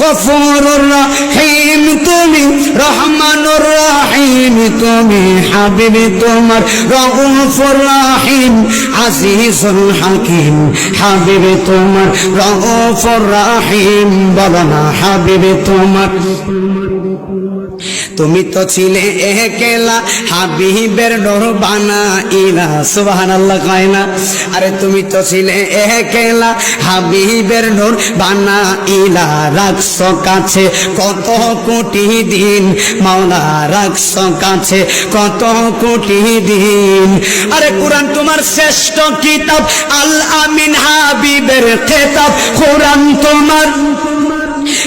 গফুরুর রহিম তুমি রহমানুর রহিম তুমি, হাবিব তোমার রউফুর রহিম, আজিজুল হাকিম, হাবিব তোমার রউফুর রহিম, বলো না হাবিবি তোমার। তুমি তো ছিলে একেলা হাবিবের নোর বানা ইলা সুবাহান আল্লাহ কয় না? আরে তুমি তো ছিলে একেলা হাবিবের নোর বানা ইলা, রাখছ কাছে কত কোটি দিন, মাওলা রাখছ কাছে কত কোটি দিন। আরে কোরআন তোমার শ্রেষ্ঠ কিতাব, আল আমিন হাবিবের খেতাব, কোরআন তোমার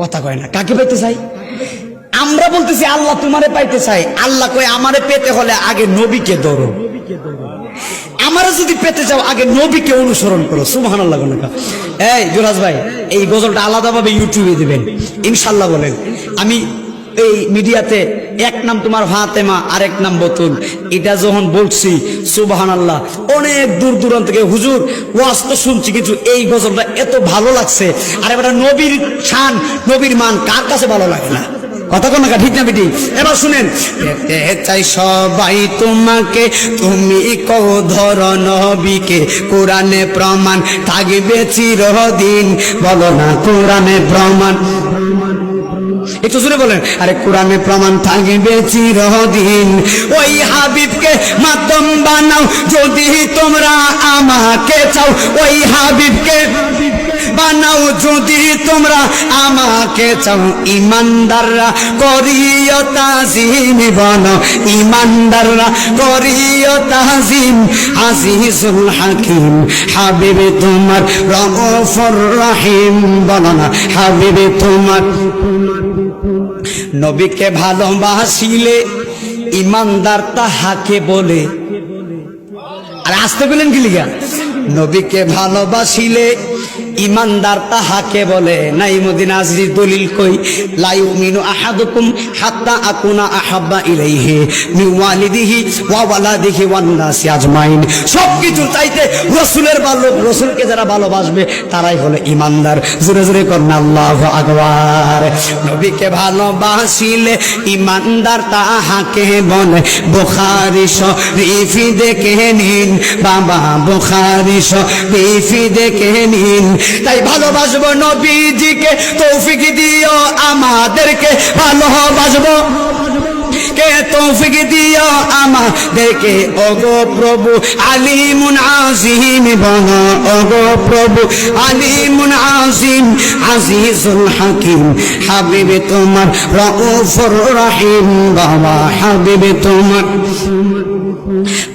কথা কয় না, কাকে পাইতে চাই? আমরা বলতেছি, আল্লাহ তোমারে পাইতে চাই। আল্লাহ কয়, আমারে পেতে হলে আগে নবীকে ধরো। আমারে যদি পেতে চাও, আগে নবীকে অনুসরণ করো। আল্লাহ এই জোরাজ ভাই, এই গজলটা আলাদাভাবে ইউটিউবে দিবেন। ইনশাল্লাহ বলেন। আমি এই মিডিয়াতে এক নাম তোমার ফাতেমা, আরেক নাম বতুল। এটা যখন বলছি সুবাহান আল্লাহ অনেক দূর দূরান্ত থেকে হুজুর, ওয়াজ তো শুনছি কিছু এই গজলটা এত ভালো লাগছে। আর এবার নবীর শান, নবীর মান কার কাছে ভালো লাগে না? কথা না ঠিক না বেটি? এবার শুনেন। চাই সবাই তোমাকে, তুমি কৌ ধর নবীকে, কোরআনে প্রমাণ, থাকবে চিরদিন। বলো না কোরআনে প্রমাণ। একটু শুনে বলেন, আরে কোরআনে প্রমাণ থাকবে চিরদিন। ওই হাবিবকে মাতম বানাও, যদি তোমরা আমাকে চাও, ওই হাবিবকে বানাও যদি তোমরা আমাকে চাও ইমানদাররা, করিও তাজিম, বানাও ইমানদাররা, করিও তাজিম। আজিজুল হাকিম, হাবিবে তোমার রউফুর রহিম। বলো না, হাবিবে তোমার নবীকে ভালোবাসিলে, ইমানদার তাহাকে বলে। আর আসতে পেলেন কি লিগা নবীকে ভালোবাসিলে ইমানদার তাহাকে বলে, নাই মদিনা আজিজ দলিল কই? লাইউ মিনু আহাদুকুম হাত্তা আকুনা আহাব্বা ইলাইহি মি ওয়ালিদিহি ওয়া ওয়ালাদিহি ওয়ান নাসি আজমাইন। সবকিছু চাইতে রাসূলের ভালো রাসূলকে যারা ভালোবাসবে, তারাই হলো ইমানদার। জোরে জোরে করুন আল্লাহু আকবার। নবীকে ভালোবাসিলে ইমানদার তাহাকে বলে, বুখারী শরীফি দেখে নিন, বাবা, বুখারী শরীফি দেখে নিন। তাই ভালোবাসবো নবীজিকে তৌফিক দিও আমাদেরকে ভালোবাসবো কে তৌফিক দিও আমাদেরকে? ওগো প্রভু, আলিমুন আজিম বল ওগো প্রভু, আলিমুন আজিম, আজিজুল হাকিম। হাবিবে তোমার রউফুর রহিম বাবা, হাবিবে তোমার।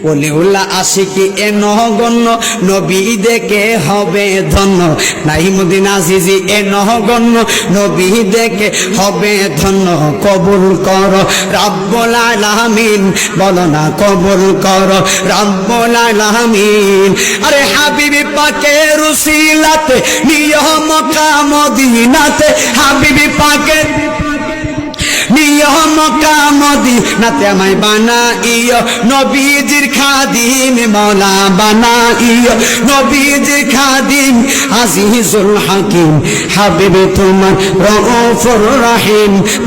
বলিউল্লাহ আশিকি এ নহগণ্য নবী দেখে হবে ধন্য। নাহিমুদ্দিন আজিজি এ নহগণ্য নবী দেখে হবে ধন্য। কবুল কর রাব্বুল আলামিন, বলো না কবুল কর রাব্বুল আলামিন। আরে হাবিবি পাকে রুসিলাতে নিয়ম কামদিনাতে হাবিবি পাকে নিয়ম কামদি নাতে আমায় নবীজির খাদিম নবীজির খাদিম আজিজুল হাকিম, হাবিবে তোমার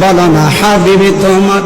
বলো না হাবিবে তোমার